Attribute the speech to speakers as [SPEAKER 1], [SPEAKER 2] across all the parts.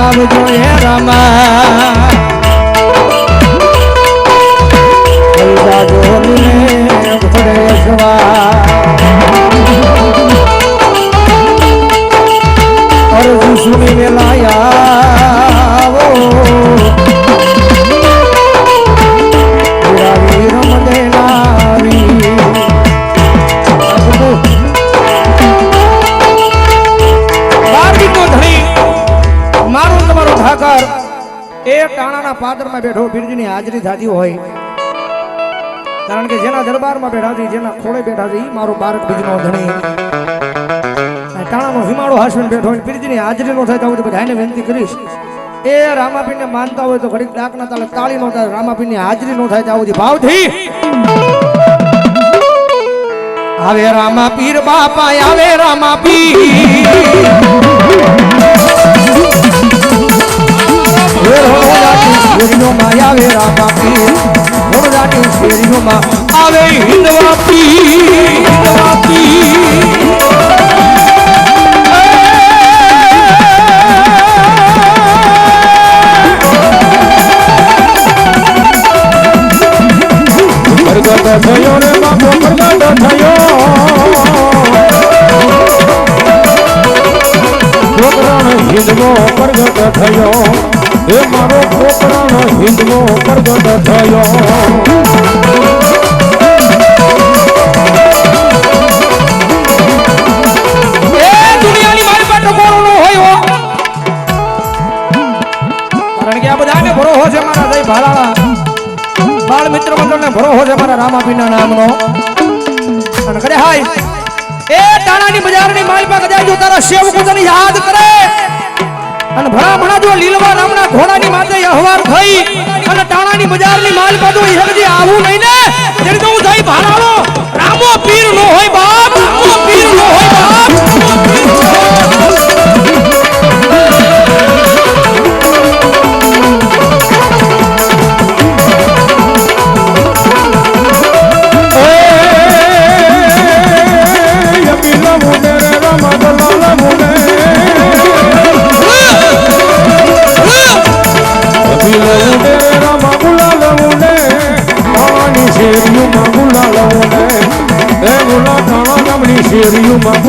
[SPEAKER 1] કરાવજો હે રામા. ટાણાના પાદરમાં બેઠો પીરજીની હાજરી થતી હોય. કારણ કે જેના દરબારમાં બેઠા છે, જેના ખોળે બેઠા છે એ મારો બારક બીજનો ધણી. ટાણાનો હિમાળો હાસન બેઠો હોય પીરજીની હાજરી નો થાય તો બધાને વિનંતી કરીશ. એ રામાપીને માનતા હોય તો ઘડીક ડાકના તાલે તાળી નો થાય રામાપીની હાજરી નો થાય તો આવું ભાવથી. આવે રામા પીર બાપા આવે રામા પીર આવે રામા માં મોરજાની શેરીઓમાં આવે હિંદવા પીર હિંદવા પીર
[SPEAKER 2] પ્રગટ થયો રે બાપો, પ્રગટ થયો. પોકરણ હિંદવો પ્રગટ થયો. એ મારો પોકરણ હિંદનો પ્રગટ થયો.
[SPEAKER 1] મારી પાસે કોણ ન ભરોહો છે મારા બાળ મિત્ર રામાપીના નામનો. અને કરે હાય. એ ટાણાની બજારની માલપા કદાચ જો તારા સેવકો તને યાદ કરે ઘોડાની માથે અહવાર થઈ અને ટાણાની બજારની માલ જો હેરજી આવું નહીં ને? જેને તો હું થઈ ભાલાળો રામો પીર નો હોય બાપ, રામો પીર નો હોય બાપ.
[SPEAKER 2] એ ગુલા કાળા ગામની શેરીયુમાં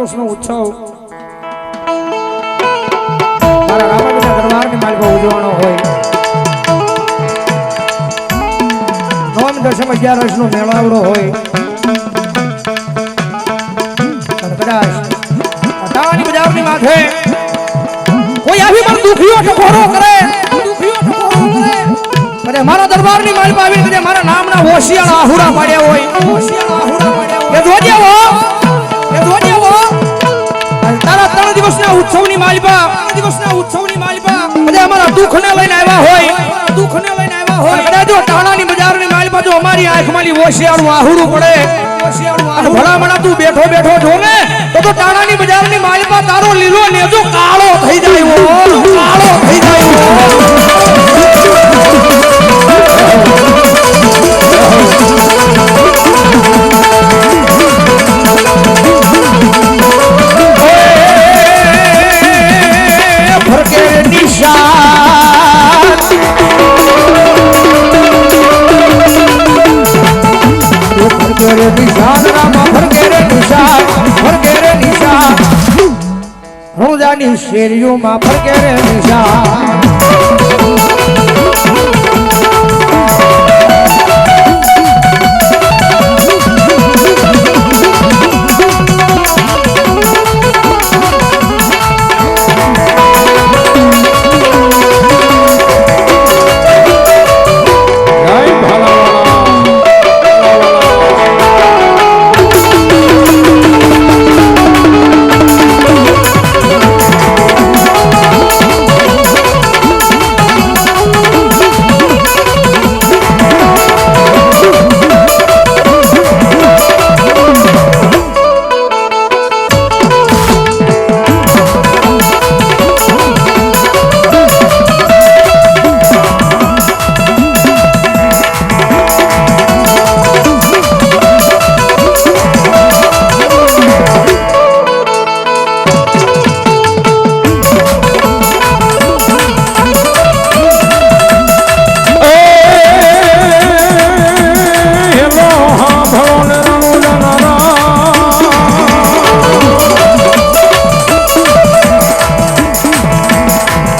[SPEAKER 1] દિવસનો ઉત્સવ. મારા રામાપીરના દરબારની માલિકો કોઈ આવી પણ દુખીઓ ટકોરો કરે. કરે મારા દરબારની માલમાં આવી કદાચ મારા નામના હોશિયાર આહુરા પાડ્યા હોય. તારા ત્રણ દિવસના લઈને આવ્યા હોય. દુઃખને લઈને આવ્યા હોય. કદાચ જો ટાણાની બજારની માલપા જો અમારી આંખમાંથી હોશિયારનું આહુડું પડે. અને ભલા ભલા તું બેઠો બેઠો જો ને તો તો ટાણાની બજારની માલપા તારો લીલો નેજો કાળો શેરીઓમાં ફરકે રે નિશાન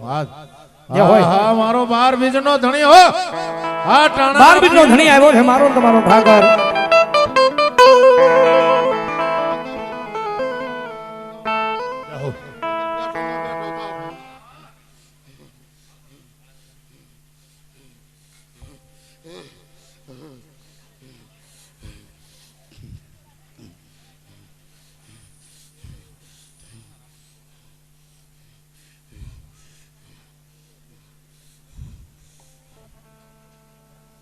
[SPEAKER 2] હા. હા, મારો બાર બીજનો ધણી હો. હા
[SPEAKER 1] બાર બીજ નો ધણી આવ્યો છે મારો તમારો ઠાકર